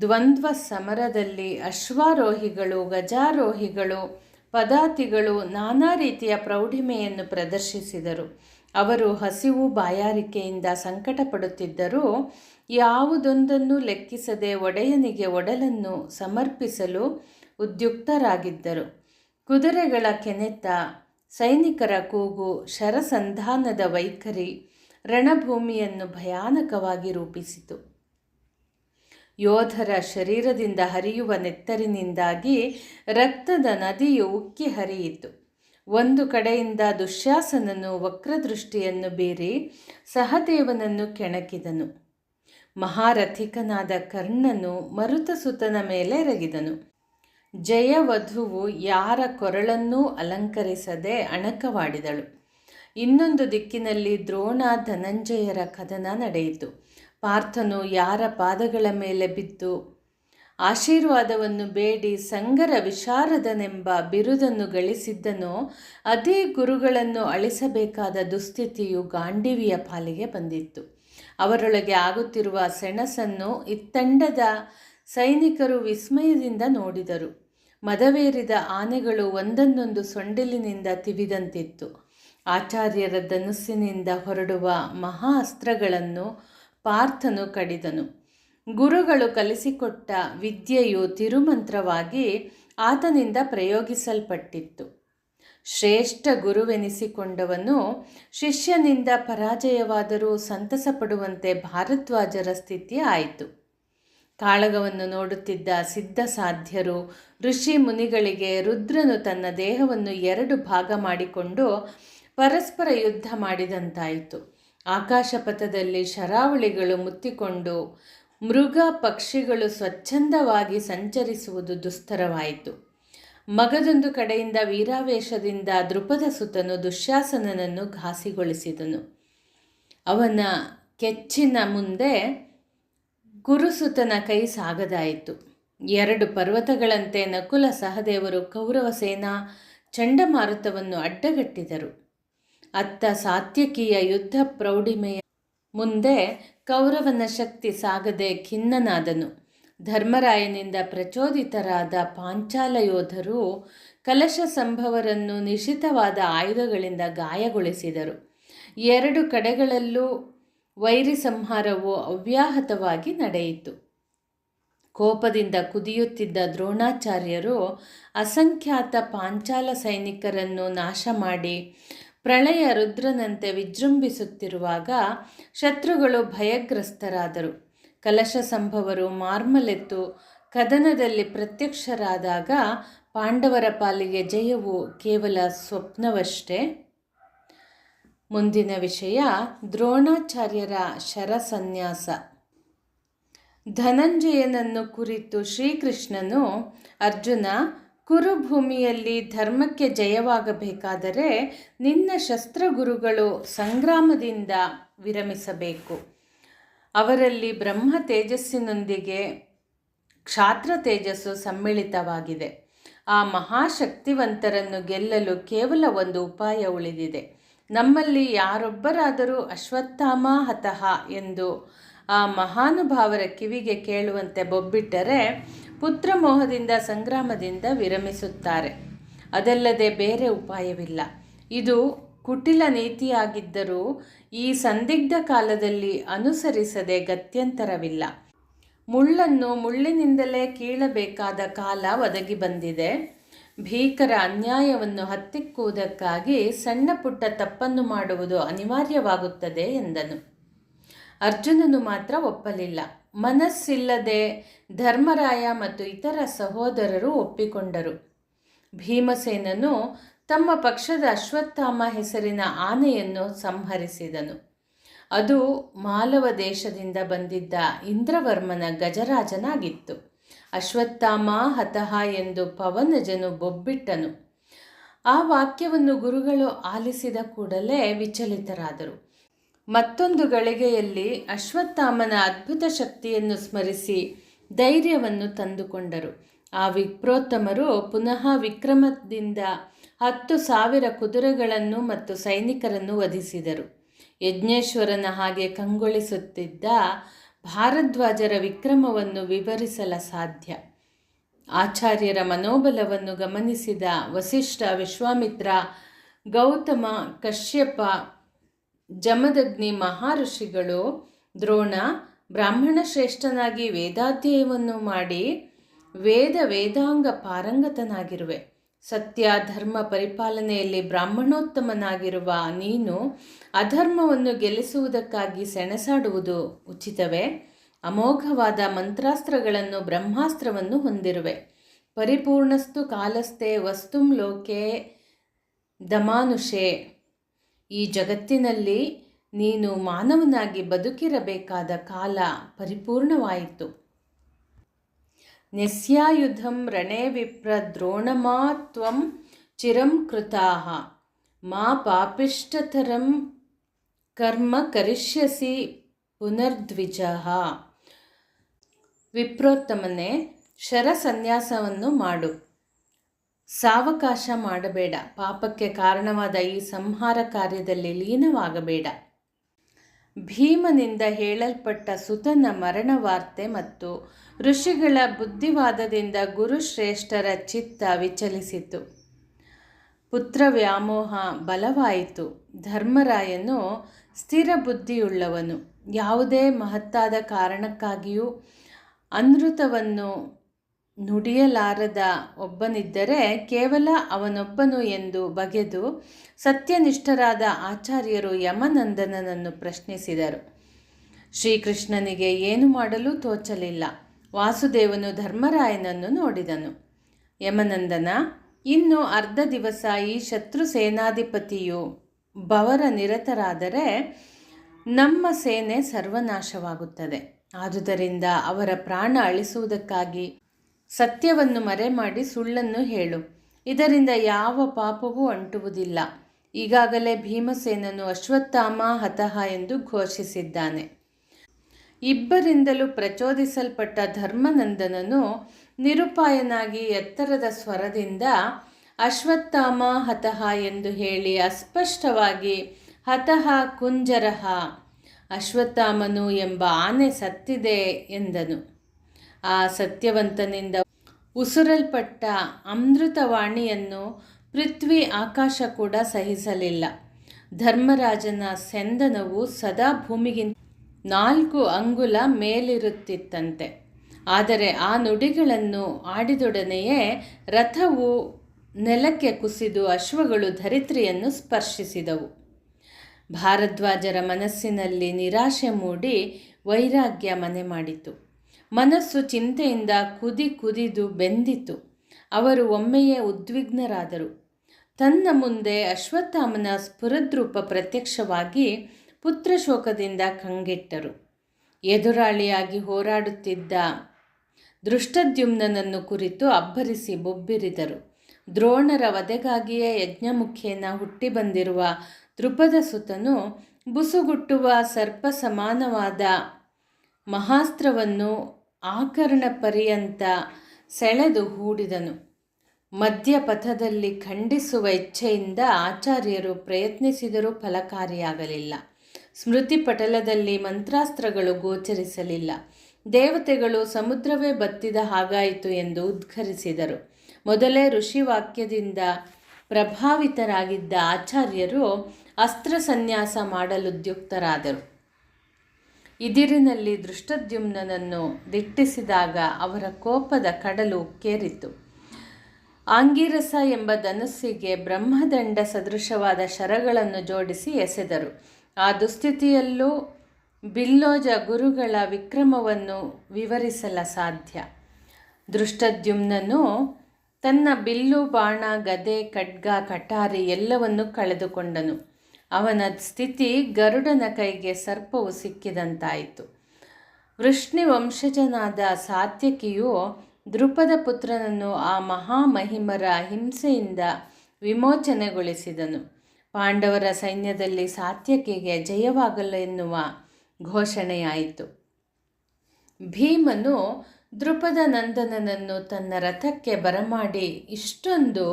ದ್ವಂದ್ವ ಸಮರದಲ್ಲಿ ಅಶ್ವಾರೋಹಿಗಳು, ಗಜಾರೋಹಿಗಳು, ಪದಾತಿಗಳು ನಾನಾ ರೀತಿಯ ಪ್ರೌಢಿಮೆಯನ್ನು ಪ್ರದರ್ಶಿಸಿದರು. ಅವರು ಹಸಿವು ಬಾಯಾರಿಕೆಯಿಂದ ಸಂಕಟ ಪಡುತ್ತಿದ್ದರೂ ಯಾವುದೊಂದನ್ನು ಲೆಕ್ಕಿಸದೆ ಒಡೆಯನಿಗೆ ಒಡಲನ್ನು ಸಮರ್ಪಿಸಲು ಉದ್ಯುಕ್ತರಾಗಿದ್ದರು. ಕುದುರೆಗಳ ಕೆನೆತ ಸೈನಿಕರ ಕೂಗು, ಶರಸಂಧಾನದ ವೈಖರಿ ರಣಭೂಮಿಯನ್ನು ಭಯಾನಕವಾಗಿ ರೂಪಿಸಿತು. ಯೋಧರ ಶರೀರದಿಂದ ಹರಿಯುವ ನೆತ್ತರಿನಿಂದಾಗಿ ರಕ್ತದ ನದಿಯು ಉಕ್ಕಿ ಹರಿಯಿತು. ಒಂದು ಕಡೆಯಿಂದ ದುಶ್ಯಾಸನನು ವಕ್ರದೃಷ್ಟಿಯನ್ನು ಬೀರಿ ಸಹದೇವನನ್ನು ಕೆಣಕಿದನು. ಮಹಾರಥಿಕನಾದ ಕರ್ಣನು ಮರುತಸುತನ ಮೇಲೆ ಎರಗಿದನು. ಜಯವಧುವು ಯಾರ ಕೊರಳನ್ನೂ ಅಲಂಕರಿಸದೆ ಅಣಕವಾಡಿದಳು. ಇನ್ನೊಂದು ದಿಕ್ಕಿನಲ್ಲಿ ದ್ರೋಣ ಧನಂಜಯರ ಕದನ ನಡೆಯಿತು. ಪಾರ್ಥನು ಯಾರ ಪಾದಗಳ ಮೇಲೆ ಬಿದ್ದು ಆಶೀರ್ವಾದವನ್ನು ಬೇಡಿ ಸಂಗರ ವಿಶಾರದನೆಂಬ ಬಿರುದನ್ನು ಗಳಿಸಿದ್ದನೋ, ಅದೇ ಗುರುಗಳನ್ನು ಅಳಿಸಬೇಕಾದ ದುಸ್ಥಿತಿಯು ಗಾಂಡಿವಿಯ ಪಾಲಿಗೆ ಬಂದಿತ್ತು. ಅವರೊಳಗೆ ಆಗುತ್ತಿರುವ ಸೆಣಸನ್ನು ಇತ್ತಂಡದ ಸೈನಿಕರು ವಿಸ್ಮಯದಿಂದ ನೋಡಿದರು. ಮದವೇರಿದ ಆನೆಗಳು ಒಂದನ್ನೊಂದು ಸೊಂಡಿಲಿನಿಂದ ತಿವಿದಂತಿತ್ತು. ಆಚಾರ್ಯರ ಧನುಸ್ಸಿನಿಂದ ಹೊರಡುವ ಮಹಾ ಅಸ್ತ್ರಗಳನ್ನು ಪಾರ್ಥನು ಕಡಿದನು. ಗುರುಗಳು ಕಲಿಸಿಕೊಟ್ಟ ವಿದ್ಯೆಯು ತಿರುಮಂತ್ರವಾಗಿ ಆತನಿಂದ ಪ್ರಯೋಗಿಸಲ್ಪಟ್ಟಿತ್ತು. ಶ್ರೇಷ್ಠ ಗುರುವೆನಿಸಿಕೊಂಡವನು ಶಿಷ್ಯನಿಂದ ಪರಾಜಯವಾದರೂ ಸಂತಸ ಪಡುವಂತೆ ಭಾರದ್ವಾಜರ ಸ್ಥಿತಿ ಆಯಿತು. ಕಾಳಗವನ್ನು ನೋಡುತ್ತಿದ್ದ ಸಿದ್ಧ ಸಾಧ್ಯರು ಋಷಿ ಮುನಿಗಳಿಗೆ ರುದ್ರನು ತನ್ನ ದೇಹವನ್ನು ಎರಡು ಭಾಗ ಮಾಡಿಕೊಂಡು ಪರಸ್ಪರ ಯುದ್ಧ ಮಾಡಿದಂತಾಯಿತು. ಆಕಾಶಪಥದಲ್ಲಿ ಶರಾವಳಿಗಳು ಮುತ್ತಿಕೊಂಡು ಮೃಗ ಪಕ್ಷಿಗಳು ಸ್ವಚ್ಛಂದವಾಗಿ ಸಂಚರಿಸುವುದು ದುಸ್ತರವಾಯಿತು. ಮಗದೊಂದು ಕಡೆಯಿಂದ ವೀರಾವೇಶದಿಂದ ದೃಪದ ಸುತನು ದುಶ್ಯಾಸನನನ್ನು ಘಾಸಿಗೊಳಿಸಿದನು. ಅವನ ಕೆಚ್ಚಿನ ಮುಂದೆ ಗುರುಸುತನ ಕೈ ಸಾಗದಾಯಿತು. ಎರಡು ಪರ್ವತಗಳಂತೆ ನಕುಲ ಸಹದೇವರು ಕೌರವ ಸೇನಾ ಚಂಡಮಾರುತವನ್ನು ಅಡ್ಡಗಟ್ಟಿದರು. ಅತ್ತ ಸಾತ್ಯಕಿಯ ಯುದ್ಧ ಪ್ರೌಢಿಮೆಯ ಮುಂದೆ ಕೌರವನ ಶಕ್ತಿ ಸಾಗದೆ ಖಿನ್ನನಾದನು. ಧರ್ಮರಾಯನಿಂದ ಪ್ರಚೋದಿತರಾದ ಪಾಂಚಾಲ ಯೋಧರು ಕಲಶ ಸಂಭವರನ್ನು ನಿಶಿತವಾದ ಆಯುಧಗಳಿಂದ ಗಾಯಗೊಳಿಸಿದರು. ಎರಡು ಕಡೆಗಳಲ್ಲೂ ವೈರಿ ಸಂಹಾರವು ಅವ್ಯಾಹತವಾಗಿ ನಡೆಯಿತು. ಕೋಪದಿಂದ ಕುದಿಯುತ್ತಿದ್ದ ದ್ರೋಣಾಚಾರ್ಯರು ಅಸಂಖ್ಯಾತ ಪಾಂಚಾಲ ಸೈನಿಕರನ್ನು ನಾಶ ಮಾಡಿ ಪ್ರಳಯ ರುದ್ರನಂತೆ ವಿಜೃಂಭಿಸುತ್ತಿರುವಾಗ ಶತ್ರುಗಳು ಭಯಗ್ರಸ್ತರಾದರು. ಕಲಶ ಸಂಭವರು ಮಾರ್ಮಲೆತ್ತು ಕದನದಲ್ಲಿ ಪ್ರತ್ಯಕ್ಷರಾದಾಗ ಪಾಂಡವರ ಪಾಲಿಗೆ ಜಯವು ಕೇವಲ ಸ್ವಪ್ನವಷ್ಟೇ. ಮುಂದಿನ ವಿಷಯ ದ್ರೋಣಾಚಾರ್ಯರ ಶರಸನ್ಯಾಸ. ಧನಂಜಯನನ್ನು ಕುರಿತು ಶ್ರೀಕೃಷ್ಣನು ಅರ್ಜುನ, ಕುರುಭೂಮಿಯಲ್ಲಿ ಧರ್ಮಕ್ಕೆ ಜಯವಾಗಬೇಕಾದರೆ ನಿನ್ನ ಶಸ್ತ್ರಗುರುಗಳು ಸಂಗ್ರಾಮದಿಂದ ವಿರಮಿಸಬೇಕು. ಅವರಲ್ಲಿ ಬ್ರಹ್ಮ ತೇಜಸ್ಸಿನೊಂದಿಗೆ ಕ್ಷಾತ್ರ ತೇಜಸ್ಸು ಸಮ್ಮಿಳಿತವಾಗಿದೆ. ಆ ಮಹಾಶಕ್ತಿವಂತರನ್ನು ಗೆಲ್ಲಲು ಕೇವಲ ಒಂದು ಉಪಾಯ ಉಳಿದಿದೆ. ನಮ್ಮಲ್ಲಿ ಯಾರೊಬ್ಬರಾದರೂ ಅಶ್ವತ್ಥಾಮ ಹತಃ ಎಂದು ಆ ಮಹಾನುಭಾವರ ಕಿವಿಗೆ ಕೇಳುವಂತೆ ಬೊಬ್ಬಿಟ್ಟರೆ ಪುತ್ರ ಮೋಹದಿಂದ ಸಂಗ್ರಾಮದಿಂದ ವಿರಮಿಸುತ್ತಾರೆ. ಅದಲ್ಲದೆ ಬೇರೆ ಉಪಾಯವಿಲ್ಲ. ಇದು ಕುಟಿಲ ನೀತಿಯಾಗಿದ್ದರೂ ಈ ಸಂದಿಗ್ಧ ಕಾಲದಲ್ಲಿ ಅನುಸರಿಸದೆ ಗತ್ಯಂತರವಿಲ್ಲ. ಮುಳ್ಳನ್ನು ಮುಳ್ಳಿನಿಂದಲೇ ಕೀಳಬೇಕಾದ ಕಾಲ ಒದಗಿ ಬಂದಿದೆ. ಭೀಕರ ಅನ್ಯಾಯವನ್ನು ಹತ್ತಿಕ್ಕುವುದಕ್ಕಾಗಿ ಸಣ್ಣ ಪುಟ್ಟ ತಪ್ಪನ್ನು ಮಾಡುವುದು ಅನಿವಾರ್ಯವಾಗುತ್ತದೆ ಎಂದನು. ಅರ್ಜುನನು ಮಾತ್ರ ಒಪ್ಪಲಿಲ್ಲ. ಮನಸ್ಸಿಲ್ಲದೆ ಧರ್ಮರಾಯ ಮತ್ತು ಇತರ ಸಹೋದರರು ಒಪ್ಪಿಕೊಂಡರು. ಭೀಮಸೇನನು ತಮ್ಮ ಪಕ್ಷದ ಅಶ್ವತ್ಥಾಮ ಹೆಸರಿನ ಆನೆಯನ್ನು ಸಂಹರಿಸಿದನು. ಅದು ಮಾಲವ ದೇಶದಿಂದ ಬಂದಿದ್ದ ಇಂದ್ರವರ್ಮನ ಗಜರಾಜನಾಗಿತ್ತು. ಅಶ್ವತ್ಥಾಮ ಹತಃ ಎಂದು ಪವನಜನು ಬೊಬ್ಬಿಟ್ಟನು. ಆ ವಾಕ್ಯವನ್ನು ಗುರುಗಳು ಆಲಿಸಿದ ಕೂಡಲೇ ವಿಚಲಿತರಾದರು. ಮತ್ತೊಂದು ಗಳಿಗೆಯಲ್ಲಿ ಅಶ್ವತ್ಥಾಮನ ಅದ್ಭುತ ಶಕ್ತಿಯನ್ನು ಸ್ಮರಿಸಿ ಧೈರ್ಯವನ್ನು ತಂದುಕೊಂಡರು. ಆ ವಿಪ್ರೋತ್ತಮರು ಪುನಃ ವಿಕ್ರಮದಿಂದ ಹತ್ತು ಸಾವಿರ ಕುದುರೆಗಳನ್ನು ಮತ್ತು ಸೈನಿಕರನ್ನು ವಧಿಸಿದರು. ಯಜ್ಞೇಶ್ವರನ ಹಾಗೆ ಕಂಗೊಳಿಸುತ್ತಿದ್ದ ಭಾರದ್ವಾಜರ ವಿಕ್ರಮವನ್ನು ವಿವರಿಸಲ ಸಾಧ್ಯ. ಆಚಾರ್ಯರ ಮನೋಬಲವನ್ನು ಗಮನಿಸಿದ ವಸಿಷ್ಠ ವಿಶ್ವಾಮಿತ್ರ, ಗೌತಮ, ಕಶ್ಯಪ, ಜಮದಗ್ನಿ ಮಹರ್ಷಿಗಳು ದ್ರೋಣ, ಬ್ರಾಹ್ಮಣ ಶ್ರೇಷ್ಠನಾಗಿ ವೇದಾಧ್ಯಯವನ್ನು ಮಾಡಿ ವೇದ ವೇದಾಂಗ ಪಾರಂಗತನಾಗಿರುವೆ. ಸತ್ಯ, ಧರ್ಮ ಪರಿಪಾಲನೆಯಲ್ಲಿ ಬ್ರಾಹ್ಮಣೋತ್ತಮನಾಗಿರುವ ನೀನು ಅಧರ್ಮವನ್ನು ಗೆಲ್ಲಿಸುವುದಕ್ಕಾಗಿ ಸೆಣಸಾಡುವುದು ಉಚಿತವೇ? ಅಮೋಘವಾದ ಮಂತ್ರಾಸ್ತ್ರಗಳನ್ನು ಬ್ರಹ್ಮಾಸ್ತ್ರವನ್ನು ಹೊಂದಿರುವೆ. ಪರಿಪೂರ್ಣಸ್ತು ಕಾಲಸ್ಥೆ ವಸ್ತುಂ ಲೋಕೆ ದಮಾನುಷೆ. ಈ ಜಗತ್ತಿನಲ್ಲಿ ನೀನು ಮಾನವನಾಗಿ ಬದುಕಿರಬೇಕಾದ ಕಾಲ ಪರಿಪೂರ್ಣವಾಯಿತು. ನೆಸ್ಯಾಯುಧಂ ರಣೇ ವಿಪ್ರ ದ್ರೋಣಮಾ ತ್ವಂ ಚಿರಂ ಕೃತಾಹ. ಮಾ ಪಾಪಿಷ್ಟತರಂ ಕರ್ಮ ಕರಿಷ್ಯಸಿ ಪುನರ್ದ್ವಿಜಃ. ವಿಪ್ರೋತ್ತಮನೆ, ಶರಸನ್ಯಾಸವನ್ನು ಮಾಡು. ಸಾವಕಾಶ ಮಾಡಬೇಡ. ಪಾಪಕ್ಕೆ ಕಾರಣವಾದ ಈ ಸಂಹಾರ ಕಾರ್ಯದಲ್ಲಿ ಲೀನವಾಗಬೇಡ. ಭೀಮನಿಂದ ಹೇಳಲ್ಪಟ್ಟ ಸುತನ ಮರಣ ವಾರ್ತೆ ಮತ್ತು ಋಷಿಗಳ ಬುದ್ಧಿವಾದದಿಂದ ಗುರುಶ್ರೇಷ್ಠರ ಚಿತ್ತ ವಿಚಲಿಸಿತು. ಪುತ್ರ ವ್ಯಾಮೋಹ ಬಲವಾಯಿತು. ಧರ್ಮರಾಯನು ಸ್ಥಿರ ಬುದ್ಧಿಯುಳ್ಳವನು. ಯಾವುದೇ ಮಹತ್ತಾದ ಕಾರಣಕ್ಕಾಗಿಯೂ ಅನೃತವನ್ನು ನುಡಿಯಲಾರದ ಒಬ್ಬನಿದ್ದರೆ ಕೇವಲ ಅವನೊಬ್ಬನು ಎಂದು ಬಗೆದು ಸತ್ಯನಿಷ್ಠರಾದ ಆಚಾರ್ಯರು ಯಮನಂದನನನ್ನು ಪ್ರಶ್ನಿಸಿದರು. ಶ್ರೀಕೃಷ್ಣನಿಗೆ ಏನು ಮಾಡಲು ತೋಚಲಿಲ್ಲ. ವಾಸುದೇವನು ಧರ್ಮರಾಯನನ್ನು ನೋಡಿದನು. ಯಮನಂದನ, ಇನ್ನು ಅರ್ಧ ದಿವಸ ಈ ಶತ್ರು ಸೇನಾಧಿಪತಿಯು ಬವರ ನಿರತರಾದರೆ ನಮ್ಮ ಸೇನೆ ಸರ್ವನಾಶವಾಗುತ್ತದೆ. ಆದುದರಿಂದ ಅವರ ಪ್ರಾಣ ಅಳಿಸುವುದಕ್ಕಾಗಿ ಸತ್ಯವನ್ನು ಮರೆ ಮಾಡಿ ಸುಳ್ಳನ್ನು ಹೇಳು. ಇದರಿಂದ ಯಾವ ಪಾಪವೂ ಅಂಟುವುದಿಲ್ಲ. ಈಗಾಗಲೇ ಭೀಮಸೇನನು ಅಶ್ವತ್ಥಾಮ ಹತಃ ಎಂದು ಘೋಷಿಸಿದ್ದಾನೆ. ಇಬ್ಬರಿಂದಲೂ ಪ್ರಚೋದಿಸಲ್ಪಟ್ಟ ಧರ್ಮನಂದನನು ನಿರುಪಾಯನಾಗಿ ಎತ್ತರದ ಸ್ವರದಿಂದ ಅಶ್ವತ್ಥಾಮ ಹತಃ ಎಂದು ಹೇಳಿ ಅಸ್ಪಷ್ಟವಾಗಿ ಹತಃ ಕುಂಜರಹ, ಅಶ್ವತ್ಥಾಮನು ಎಂಬ ಆನೆ ಸತ್ತಿದೆ ಎಂದನು. ಆ ಸತ್ಯವಂತನಿಂದ ಉಸುರಲ್ಪಟ್ಟ ಅಮೃತವಾಣಿಯನ್ನು ಪೃಥ್ವಿ ಆಕಾಶ ಕೂಡ ಸಹಿಸಲಿಲ್ಲ. ಧರ್ಮರಾಜನ ಸೆಂದನವು ಸದಾ ಭೂಮಿಗಿಂತ ನಾಲ್ಕು ಅಂಗುಲ ಮೇಲಿರುತ್ತಿತ್ತಂತೆ. ಆದರೆ ಆ ನುಡಿಗಳನ್ನು ಆಡಿದೊಡನೆಯೇ ರಥವು ನೆಲಕ್ಕೆ ಕುಸಿದು ಅಶ್ವಗಳು ಧರಿತ್ರಿಯನ್ನು ಸ್ಪರ್ಶಿಸಿದವು. ಭಾರದ್ವಾಜರ ಮನಸ್ಸಿನಲ್ಲಿ ನಿರಾಶೆ ಮೂಡಿ ವೈರಾಗ್ಯ ಮನೆ ಮಾಡಿತು. ಮನಸ್ಸು ಚಿಂತೆಯಿಂದ ಕುದಿ ಕುದಿದು ಬೆಂದಿತು. ಅವರು ಒಮ್ಮೆಯೇ ಉದ್ವಿಗ್ನರಾದರು. ತನ್ನ ಮುಂದೆ ಅಶ್ವತ್ಥಾಮನ ಸ್ಫುರದ್ರೂಪ ಪ್ರತ್ಯಕ್ಷವಾಗಿ ಪುತ್ರಶೋಕದಿಂದ ಕಂಗೆಟ್ಟರು. ಎದುರಾಳಿಯಾಗಿ ಹೋರಾಡುತ್ತಿದ್ದ ದೃಷ್ಟದ್ಯುಮ್ನನನ್ನು ಕುರಿತು ಅಬ್ಬರಿಸಿ ಬೊಬ್ಬಿರಿದರು. ದ್ರೋಣರ ವಧೆಗಾಗಿಯೇ ಯಜ್ಞಮುಖೇನ ಹುಟ್ಟಿ ಬಂದಿರುವ ದೃಪದ ಸುತನು ಬುಸುಗುಟ್ಟುವ ಸರ್ಪ ಸಮಾನವಾದ ಮಹಾಸ್ತ್ರವನ್ನು ಆಕರ್ಣ ಪರ್ಯಂತ ಸೆಳೆದು ಹೂಡಿದನು. ಮಧ್ಯಪಥದಲ್ಲಿ ಖಂಡಿಸುವ ಇಚ್ಛೆಯಿಂದ ಆಚಾರ್ಯರು ಪ್ರಯತ್ನಿಸಿದರೂ ಫಲಕಾರಿಯಾಗಲಿಲ್ಲ. ಸ್ಮೃತಿ ಪಟಲದಲ್ಲಿ ಮಂತ್ರಾಸ್ತ್ರಗಳು ಗೋಚರಿಸಲಿಲ್ಲ. ದೇವತೆಗಳು ಸಮುದ್ರವೇ ಬತ್ತಿದ ಹಾಗಾಯಿತು ಎಂದು ಉದ್ಘರಿಸಿದರು. ಮೊದಲೇ ಋಷಿವಾಕ್ಯದಿಂದ ಪ್ರಭಾವಿತರಾಗಿದ್ದ ಆಚಾರ್ಯರು ಅಸ್ತ್ರ ಸನ್ಯಾಸ ಮಾಡಲುದ್ಯುಕ್ತರಾದರು. ಇದಿರಿನಲ್ಲಿ ದೃಷ್ಟದ್ಯುಮ್ನನನ್ನು ದಿಟ್ಟಿಸಿದಾಗ ಅವರ ಕೋಪದ ಕಡಲು ಕೇರಿತು. ಆಂಗಿರಸ ಎಂಬ ಧನಸ್ಸಿಗೆ ಬ್ರಹ್ಮದಂಡ ಸದೃಶವಾದ ಶರಗಳನ್ನು ಜೋಡಿಸಿ ಎಸೆದರು. ಆ ದುಸ್ಥಿತಿಯಲ್ಲೂ ಬಿಲ್ಲೋಜ ಗುರುಗಳ ವಿಕ್ರಮವನ್ನು ವಿವರಿಸಲ ಸಾಧ್ಯ ದೃಷ್ಟದ್ಯುಮ್ನನು ತನ್ನ ಬಿಲ್ಲು, ಬಾಣ, ಗದೆ, ಖಡ್ಗ, ಕಟಾರಿ ಎಲ್ಲವನ್ನೂ ಕಳೆದುಕೊಂಡನು. ಅವನ ಸ್ಥಿತಿ ಗರುಡನ ಕೈಗೆ ಸರ್ಪವು ಸಿಕ್ಕಿದಂತಾಯಿತು. ವೃಷ್ಣಿ ವಂಶಜನಾದ ಸಾತ್ಯಕಿಯು ದೃಪದ ಪುತ್ರನನ್ನು ಆ ಮಹಾಮಹಿಮರ ಹಿಂಸೆಯಿಂದ ವಿಮೋಚನೆಗೊಳಿಸಿದನು. ಪಾಂಡವರ ಸೈನ್ಯದಲ್ಲಿ ಸಾತ್ಯಕಿಗೆ ಜಯವಾಗಲ್ಲ ಎನ್ನುವ ಘೋಷಣೆಯಾಯಿತು. ಭೀಮನು ದೃಪದ ನಂದನನನ್ನು ತನ್ನ ರಥಕ್ಕೆ ಬರಮಾಡಿ ಇಷ್ಟೊಂದು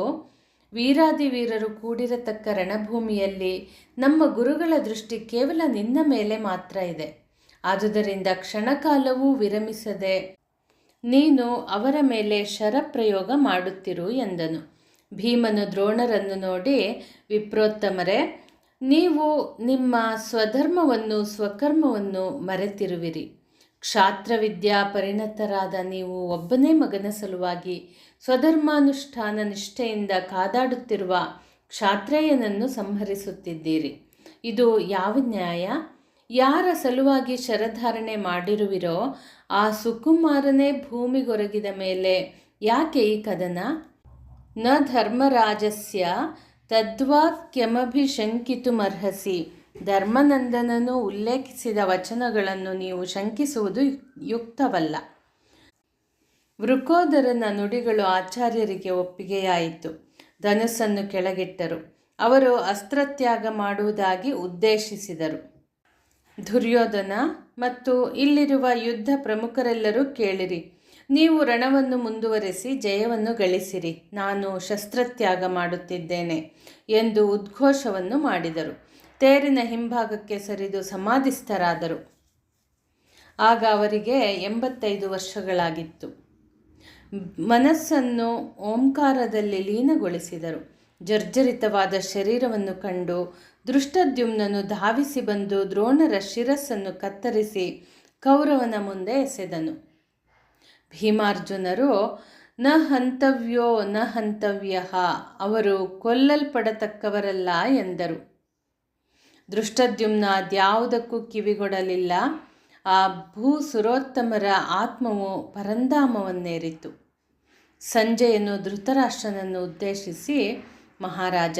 ವೀರಾದಿವೀರರು ಕೂಡಿರತಕ್ಕ ರಣಭೂಮಿಯಲ್ಲಿ ನಮ್ಮ ಗುರುಗಳ ದೃಷ್ಟಿ ಕೇವಲ ನಿನ್ನ ಮೇಲೆ ಮಾತ್ರ ಇದೆ. ಆದುದರಿಂದ ಕ್ಷಣಕಾಲವೂ ವಿರಮಿಸದೆ ನೀನು ಅವರ ಮೇಲೆ ಶರಪ್ರಯೋಗ ಮಾಡುತ್ತಿರು ಎಂದನು. ಭೀಮನು ದ್ರೋಣರನ್ನು ನೋಡಿ ವಿಪ್ರೋತ್ತಮರೇ, ನೀವು ನಿಮ್ಮ ಸ್ವಧರ್ಮವನ್ನು, ಸ್ವಕರ್ಮವನ್ನು ಮರೆತಿರುವಿರಿ. ಕ್ಷಾತ್ರವಿದ್ಯಾ ಪರಿಣತರಾದ ನೀವು ಒಬ್ಬನೇ ಮಗನ ಸಲುವಾಗಿ ಸ್ವಧರ್ಮಾನುಷ್ಠಾನ ನಿಷ್ಠೆಯಿಂದ ಕಾದಾಡುತ್ತಿರುವ ಕ್ಷಾತ್ರೇಯನನ್ನು ಸಂಹರಿಸುತ್ತಿದ್ದೀರಿ. ಇದು ಯಾವ ನ್ಯಾಯ? ಯಾರ ಸಲುವಾಗಿ ಶರಧಾರಣೆ ಮಾಡಿರುವಿರೋ, ಆ ಸುಕುಮಾರನೇ ಭೂಮಿಗೊರಗಿದ ಮೇಲೆ ಯಾಕೆ ಈ ಕದನ? ನ ಧರ್ಮರಾಜಸ್ಯ ತದ್ವಾಕ್ಯಮಭಿಶಂಕಿತುಮರ್ಹಸಿ ಧರ್ಮನಂದನನು ಉಲ್ಲೇಖಿಸಿದ ವಚನಗಳನ್ನು ನೀವು ಶಂಕಿಸುವುದು ಯುಕ್ತವಲ್ಲ. ವೃಕೋದರನ ನುಡಿಗಳು ಆಚಾರ್ಯರಿಗೆ ಒಪ್ಪಿಗೆಯಾಯಿತು. ಧನುಸ್ಸನ್ನು ಕೆಳಗಿಟ್ಟರು. ಅವರು ಅಸ್ತ್ರತ್ಯಾಗ ಮಾಡುವುದಾಗಿ ಉದ್ದೇಶಿಸಿದರು. ದುರ್ಯೋಧನ ಮತ್ತು ಇಲ್ಲಿರುವ ಯುದ್ಧ ಪ್ರಮುಖರೆಲ್ಲರೂ ಕೇಳಿರಿ. ನೀವು ರಣವನ್ನು ಮುಂದುವರೆಸಿ ಜಯವನ್ನು ಗಳಿಸಿರಿ. ನಾನು ಶಸ್ತ್ರತ್ಯಾಗ ಮಾಡುತ್ತಿದ್ದೇನೆ ಎಂದು ಉದ್ಘೋಷವನ್ನು ಮಾಡಿದರು. ತೇರಿನ ಹಿಂಭಾಗಕ್ಕೆ ಸರಿದು ಸಮಾಧಿಸ್ಥರಾದರು. ಆಗ ಅವರಿಗೆ ಎಂಬತ್ತೈದು ವರ್ಷಗಳಾಗಿತ್ತು. ಮನಸ್ಸನ್ನು ಓಂಕಾರದಲ್ಲಿ ಲೀನಗೊಳಿಸಿದರು. ಜರ್ಜರಿತವಾದ ಶರೀರವನ್ನು ಕಂಡು ದೃಷ್ಟದ್ಯುಮ್ನನು ಧಾವಿಸಿ ಬಂದು ದ್ರೋಣರ ಶಿರಸ್ಸನ್ನು ಕತ್ತರಿಸಿ ಕೌರವನ ಮುಂದೆ ಎಸೆದನು. ಭೀಮಾರ್ಜುನರು, ನ ಹಂತವ್ಯೋ, ನ ಹಂತವ್ಯ, ಅವರು ಕೊಲ್ಲಲ್ಪಡತಕ್ಕವರಲ್ಲ ಎಂದರು. ದೃಷ್ಟದ್ಯುಮ್ನ ಅದ್ಯಾವುದಕ್ಕೂ ಕಿವಿಗೊಡಲಿಲ್ಲ. ಆ ಭೂ ಸುರೋತ್ತಮರ ಆತ್ಮವು ಪರಂಧಾಮವನ್ನೇರಿತು ಸಂಜೆಯನ್ನು ಧೃತರಾಷ್ಟ್ರನನ್ನು ಉದ್ದೇಶಿಸಿ, ಮಹಾರಾಜ,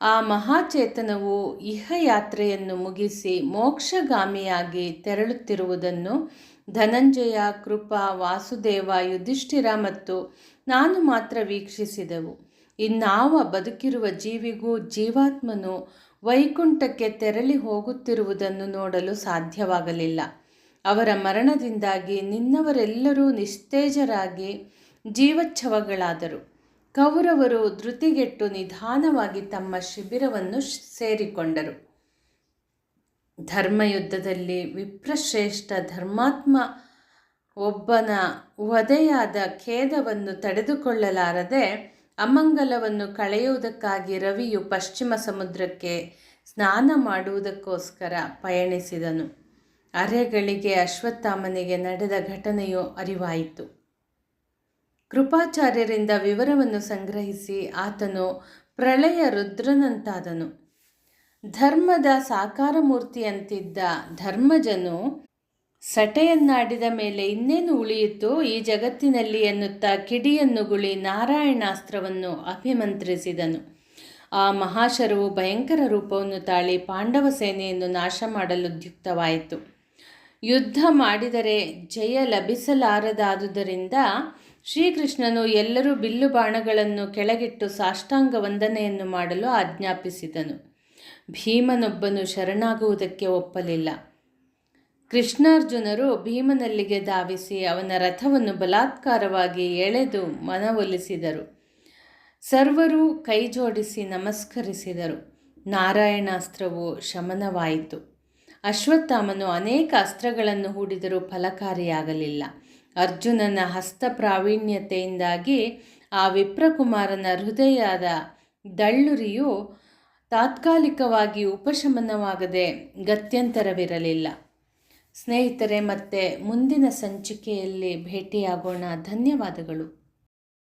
ಆ ಮಹಾಚೇತನವು ಇಹಯಾತ್ರೆಯನ್ನು ಮುಗಿಸಿ ಮೋಕ್ಷಗಾಮಿಯಾಗಿ ತೆರಳುತ್ತಿರುವುದನ್ನು ಧನಂಜಯ, ಕೃಪಾ, ವಾಸುದೇವ, ಯುಧಿಷ್ಠಿರ ಮತ್ತು ನಾನು ಮಾತ್ರ ವೀಕ್ಷಿಸಿದೆವು. ಇನ್ನಾವ ಬದುಕಿರುವ ಜೀವಿಗೂ ಜೀವಾತ್ಮನು ವೈಕುಂಠಕ್ಕೆ ತೆರಳಿ ಹೋಗುತ್ತಿರುವುದನ್ನು ನೋಡಲು ಸಾಧ್ಯವಾಗಲಿಲ್ಲ. ಅವರ ಮರಣದಿಂದಾಗಿ ನಿನ್ನವರೆಲ್ಲರೂ ನಿಸ್ತೇಜರಾಗಿ ಜೀವಚ್ಛವಗಳಾದರು ಕೌರವರು ಧೃತಿಗೆಟ್ಟು ನಿಧಾನವಾಗಿ ತಮ್ಮ ಶಿಬಿರವನ್ನು ಸೇರಿಕೊಂಡರು. ಧರ್ಮಯುದ್ಧದಲ್ಲಿ ವಿಪ್ರಶ್ರೇಷ್ಠ ಧರ್ಮಾತ್ಮ ಒಬ್ಬನ ವಧೆಯಾದ ಖೇದವನ್ನು ತಡೆದುಕೊಳ್ಳಲಾರದೆ ಅಮಂಗಲವನ್ನು ಕಳೆಯುವುದಕ್ಕಾಗಿ ರವಿಯು ಪಶ್ಚಿಮ ಸಮುದ್ರಕ್ಕೆ ಸ್ನಾನ ಮಾಡುವುದಕ್ಕೋಸ್ಕರ ಪಯಣಿಸಿದನು. ಅರೆಗಳಿಗೆ ಅಶ್ವತ್ಥಾಮನಿಗೆ ನಡೆದ ಘಟನೆಯು ಅರಿವಾಯಿತು. ಕೃಪಾಚಾರ್ಯರಿಂದ ವಿವರವನ್ನು ಸಂಗ್ರಹಿಸಿ ಆತನು ಪ್ರಳಯ ರುದ್ರನಂತಾದನು. ಧರ್ಮದ ಸಾಕಾರ ಮೂರ್ತಿಯಂತಿದ್ದ ಧರ್ಮಜನು ಸಟೆಯನ್ನಾಡಿದ ಮೇಲೆ ಇನ್ನೇನು ಉಳಿಯಿತು ಈ ಜಗತ್ತಿನಲ್ಲಿ ಎನ್ನುತ್ತಾ ಕಿಡಿಯನ್ನು ಗುಳಿ ನಾರಾಯಣಾಸ್ತ್ರವನ್ನು ಅಭಿಮಂತ್ರಿಸಿದನು. ಆ ಮಹಾಶರವು ಭಯಂಕರ ರೂಪವನ್ನು ತಾಳಿ ಪಾಂಡವ ಸೇನೆಯನ್ನು ನಾಶ ಮಾಡಲು ದ್ಯುಕ್ತವಾಯಿತು. ಯುದ್ಧ ಮಾಡಿದರೆ ಜಯ ಲಭಿಸಲಾರದಾದುದರಿಂದ ಶ್ರೀಕೃಷ್ಣನು ಎಲ್ಲರೂ ಬಿಲ್ಲು ಬಾಣಗಳನ್ನು ಕೆಳಗಿಟ್ಟು ಸಾಷ್ಟಾಂಗ ವಂದನೆಯನ್ನು ಮಾಡಲು ಆಜ್ಞಾಪಿಸಿದನು. ಭೀಮನೊಬ್ಬನು ಶರಣಾಗುವುದಕ್ಕೆ ಒಪ್ಪಲಿಲ್ಲ. ಕೃಷ್ಣಾರ್ಜುನರು ಭೀಮನಲ್ಲಿಗೆ ಧಾವಿಸಿ ಅವನ ರಥವನ್ನು ಬಲಾತ್ಕಾರವಾಗಿ ಎಳೆದು ಮನವೊಲಿಸಿದರು. ಸರ್ವರು ಕೈಜೋಡಿಸಿ ನಮಸ್ಕರಿಸಿದರು. ನಾರಾಯಣಾಸ್ತ್ರವು ಶಮನವಾಯಿತು. ಅಶ್ವತ್ಥಾಮನು ಅನೇಕ ಅಸ್ತ್ರಗಳನ್ನು ಹೂಡಿದರೂ ಫಲಕಾರಿಯಾಗಲಿಲ್ಲ. ಅರ್ಜುನನ ಹಸ್ತ ಪ್ರಾವೀಣ್ಯತೆಯಿಂದಾಗಿ ಆ ವಿಪ್ರಕುಮಾರನ ಹೃದಯದ ದಳ್ಳುರಿಯು ತಾತ್ಕಾಲಿಕವಾಗಿ ಉಪಶಮನವಾಗದೆ ಗತ್ಯಂತರವಿರಲಿಲ್ಲ. ಸ್ನೇಹಿತರೆ ಮತ್ತೆ ಮುಂದಿನ ಸಂಚಿಕೆಯಲ್ಲಿ ಭೇಟಿಯಾಗೋಣ. ಧನ್ಯವಾದಗಳು.